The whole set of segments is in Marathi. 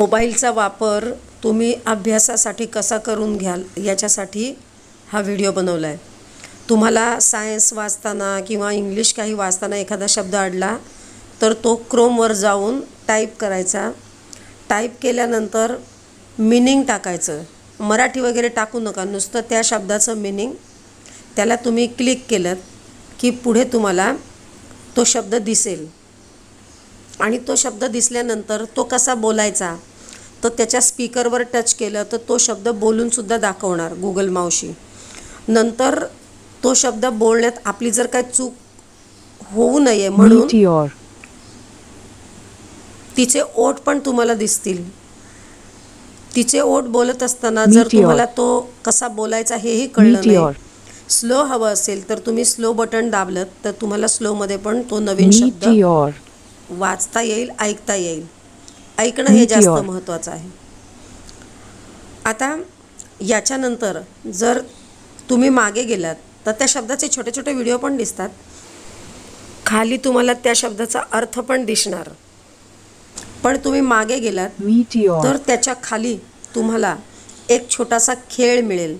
मोबाईलचा वापर तुम्ही अभ्यासासाठी कसा करून घ्याल याच्यासाठी हा व्हिडिओ बनवला आहे तुम्हाला सायन्स वाचताना किंवा इंग्लिश काही वाचताना एखादा शब्द अडला तर तो क्रोमवर जाऊन टाईप करायचा. टाईप केल्यानंतर मिनिंग टाकायचं. मराठी वगैरे टाकू नका नुसतं त्या शब्दाचं मिनिंग. त्याला तुम्ही क्लिक केलं की पुढे तुम्हाला तो शब्द दिसेल. आणि तो शब्द दिसल्यानंतर तो कसा बोलायचा तर त्याच्या स्पीकरवर टच केलं तर तो शब्द बोलूनसुद्धा दाखवणार गुगल मावशी नंतर तो शब्द बोलण्यात आपली जर काही चूक होऊ नये म्हणून. तिचे ओठ पण तुम्हाला दिसतील तिचे ओठ बोलत असताना जर. तुम्हाला तो कसा बोलायचा हेही कळलं. नाही स्लो हवं असेल तर तुम्ही स्लो बटन दाबलं तर तुम्हाला स्लोमध्ये पण तो नवीन शब्द. वाचता येईल ऐकता येईल ऐकणं हे जास्त. महत्त्वाचं आहे आता याच्यानंतर जर तुम्ही मागे गेलात तर त्या शब्दाचे छोटे छोटे व्हिडिओ पण दिसतात खाली तुम्हाला त्या शब्दाचा अर्थ पण दिसणार पण तुम्ही मागे गेलात. तर त्याच्याखाली तुम्हाला एक छोटासा खेळ मिळेल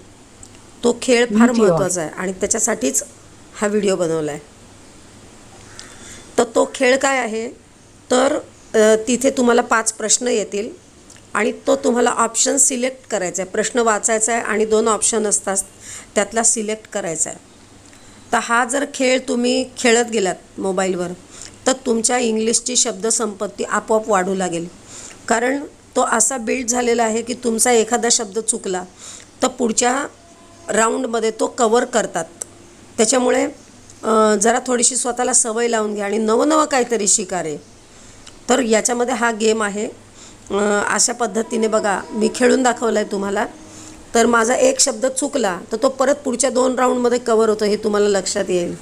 तो खेळ फार. महत्त्वाचा आहे आणि त्याच्यासाठीच हा व्हिडिओ बनवला आहे तर तो खेळ काय आहे तर तिथे तुम्हाला पाच प्रश्न येतील आणि तो तुम्हाला ऑप्शन सिलेक्ट करायचा आहे. प्रश्न वाचायचा आहे आणि दोन ऑप्शन असतात त्यातला सिलेक्ट करायचा आहे. तर हा जर खेळ तुम्ही खेळत गेलात मोबाईलवर तर तुमच्या इंग्लिशची शब्दसंपत्ती आपोआप वाढू लागेल. कारण तो असा बिल्ड झालेला आहे की तुमचा एखादा शब्द चुकला तर पुढच्या राऊंडमध्ये तो कवर करतात. त्याच्यामुळे जरा थोडीशी स्वतःला सवय लावून घ्या आणि नवनवं काहीतरी शिका रे. तर याच्यामध्ये हा गेम आहे. अशा पद्धतीने बघा मी खेळून दाखवला आहे तुम्हाला. तर माझा एक शब्द चुकला तर तो परत पुढच्या दोन राऊंडमध्ये कवर होतो हे तुम्हाला लक्षात येईल.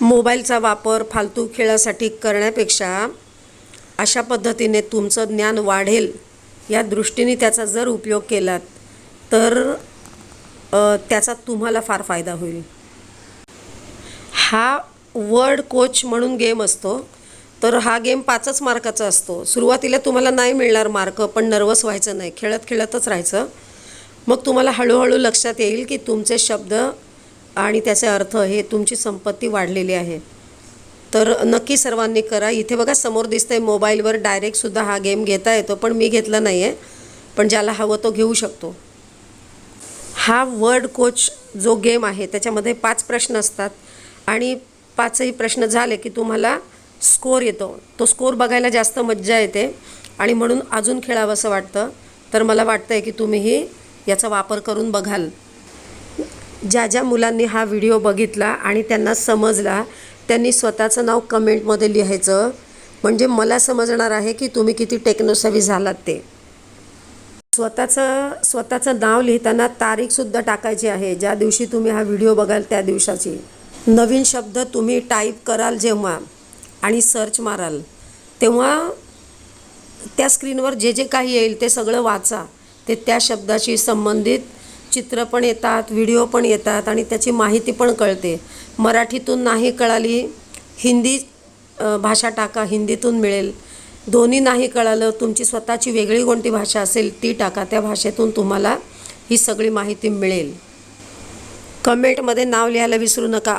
मोबाईलचा वापर फालतू खेळासाठी करण्यापेक्षा अशा पद्धतीने तुमचं ज्ञान वाढेल या दृष्टीने त्याचा जर उपयोग केलात तर त्याचा तुम्हाला फार फायदा होईल. हा वर्ड कोच म्हणून गेम असतो. तर हा गेम पाचच मार्काचा असतो. सुरुवातीला तुम्हाला नाही मिळणार मार्क पण नर्वस व्हायचं नाही. खेळत खेळतच राहायचं. मग तुम्हाला हळूहळू लक्षात येईल की तुमचे शब्द आणि त्याचे अर्थ हे तुमची संपत्ती वाढलेली आहे. तर नक्की सर्वांनी करा. इथे बघा समोर दिसतंय मोबाईलवर डायरेक्टसुद्धा हा गेम घेता येतो पण मी घेतला नाही आहे पण ज्याला हवं तो घेऊ शकतो. हा वर्ड कोच जो गेम आहे त्याच्यामध्ये पाच प्रश्न असतात. आणि पाचही प्रश्न झाले की तुम्हाला स्कोर येतो. तो स्कोर बघायला जास्त मज्जा येते. आणि म्हणून अजून खेळावंसं वाटतं. तर मला वाटतं आहे की तुम्हीही याचा वापर करून बघाल. ज्या ज्या मुलांनी हा व्हिडिओ बघितला आणि त्यांना समजला त्यांनी स्वतःचं नाव कमेंटमध्ये लिहायचं. म्हणजे मला समजणार आहे की तुम्ही किती टेक्नोसवी झालात ते. स्वतःचं स्वतःचं नाव लिहिताना तारीखसुद्धा टाकायची आहे. ज्या दिवशी तुम्ही हा व्हिडिओ बघाल त्या दिवसाची. नवीन शब्द तुम्ही टाईप कराल जेव्हा. आणि सर्च माराल. तेव्हा त्या स्क्रीनवर जे जे काही येईल ते सगळं वाचा. ते त्या शब्दाशी संबंधित चित्र पण येतात व्हिडिओ पण येतात आणि त्याची माहिती पण कळते. मराठीतून नाही कळाली हिंदी भाषा टाका हिंदीतून मिळेल. दोन्ही नाही कळालं तुमची स्वतःची वेगळी कोणती भाषा असेल ती टाका. त्या भाषेतून तुम्हाला ही सगळी माहिती मिळेल. कमेंटमध्ये नाव लिहायला विसरू नका.